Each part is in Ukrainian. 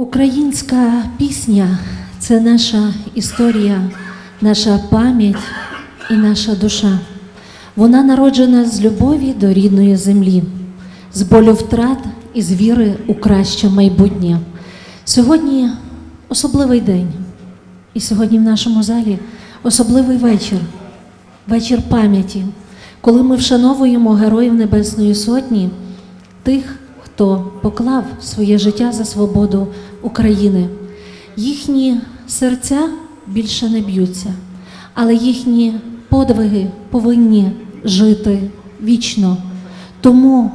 Українська пісня це наша історія, наша пам'ять і наша душа. Вона народжена з любові до рідної землі, з болю втрат і з віри у краще майбутнє. Сьогодні особливий день, і сьогодні в нашому залі особливий вечір, вечір пам'яті, коли ми вшановуємо героїв Небесної Сотні, тих, хто поклав своє життя за свободу України. Їхні серця більше не б'ються, але їхні подвиги повинні жити вічно. Тому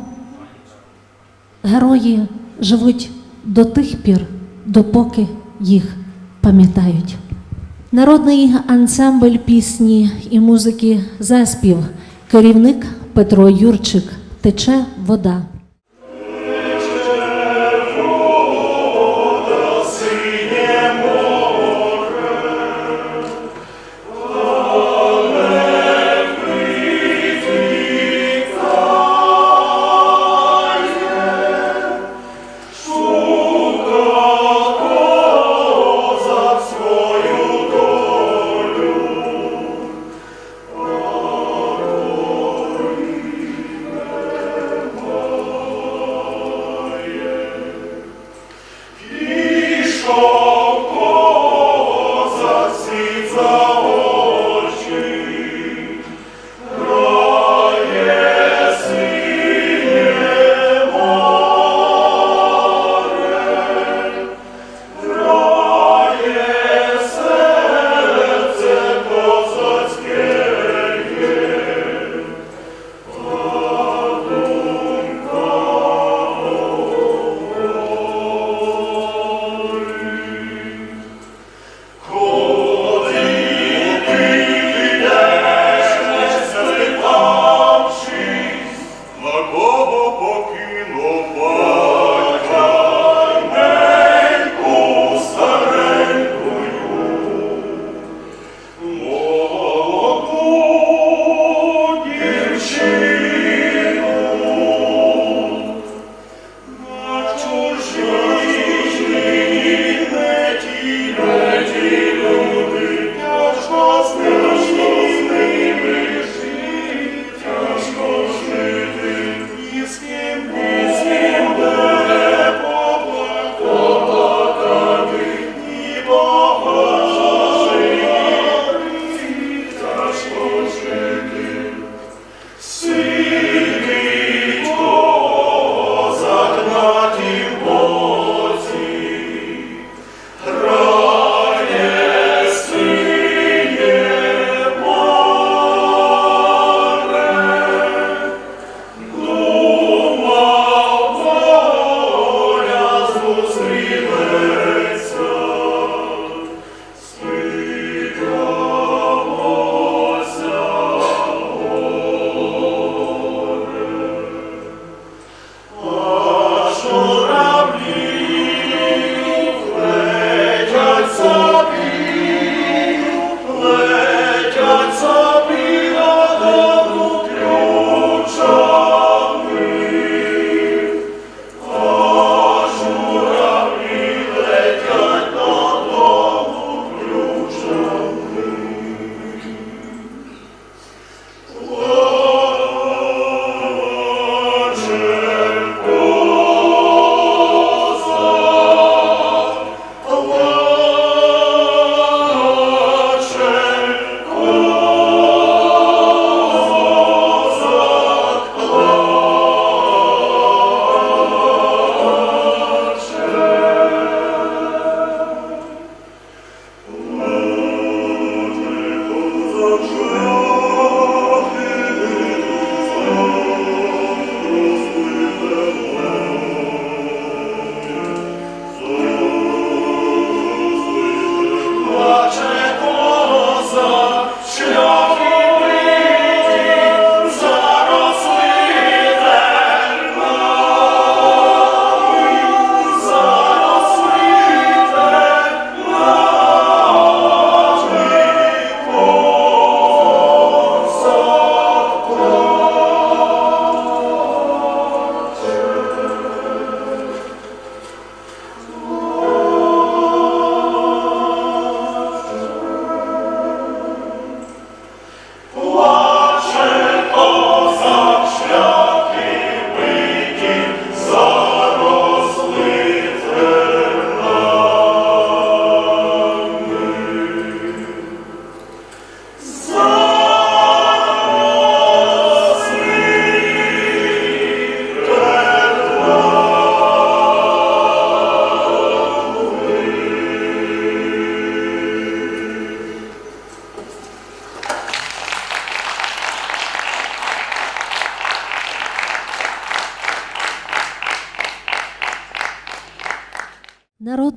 герої живуть до тих пір, допоки їх пам'ятають. Народний ансамбль пісні і музики Заспів, керівник Петро Юрчик. Тече вода.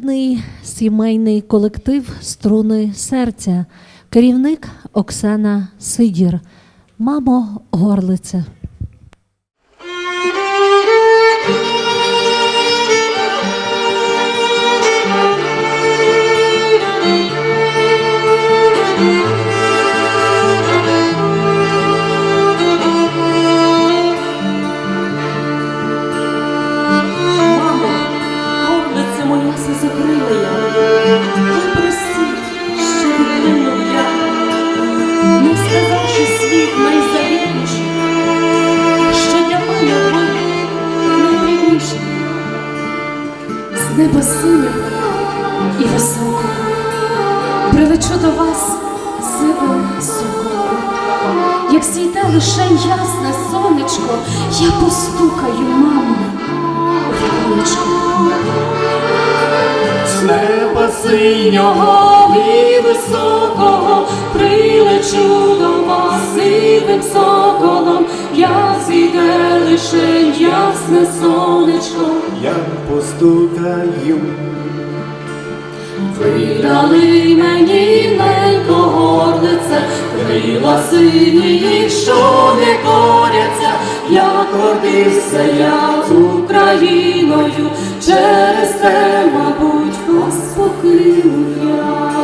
Народний сімейний колектив Струни серця. Керівник Оксана Сидір. Мамо Горлице. З неба синього і високого прилечу до вас сивим соколом. Як сійде лише ясне сонечко, я постукаю, мамо, у віконечко. З неба синього і високого прилечу до вас сивим соколом, я зійде лише ясне сонечко. Я постукаю, Ви дали мені ненько горлице, крила сині, що не коряться, як гордився я Україною, через те, мабуть, вас покинув я.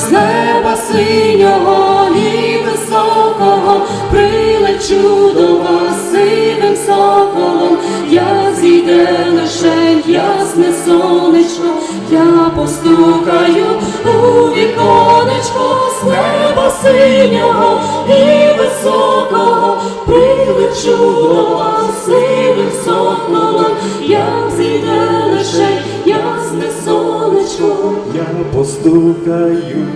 З неба синього і високого прилечу до вас я лише ясне сонечко, я постукаю у віконечко з неба синього і високого, прилечу до вас сивим соколом, я зійде лише ясне сонечко. я постукаю,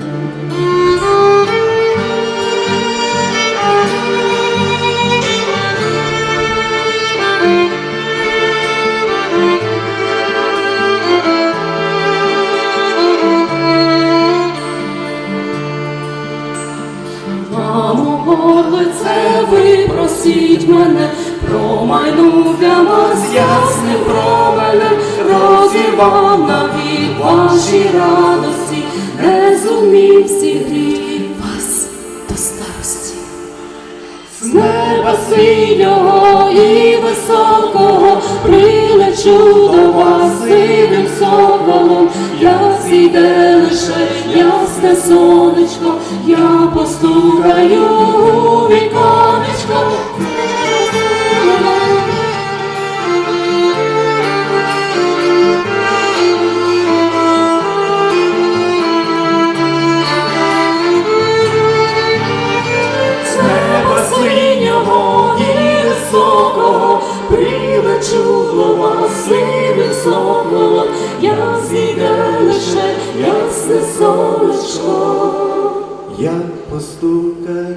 ви просіть мене, промайнув для вас ясним променем, розірвав навік ваші радості, не зумів зігріти вас до старості. З неба синього і високого прилечу до вас синим соколом, я зійде лише ясне сонечко, ясне сонечко. я постукаю.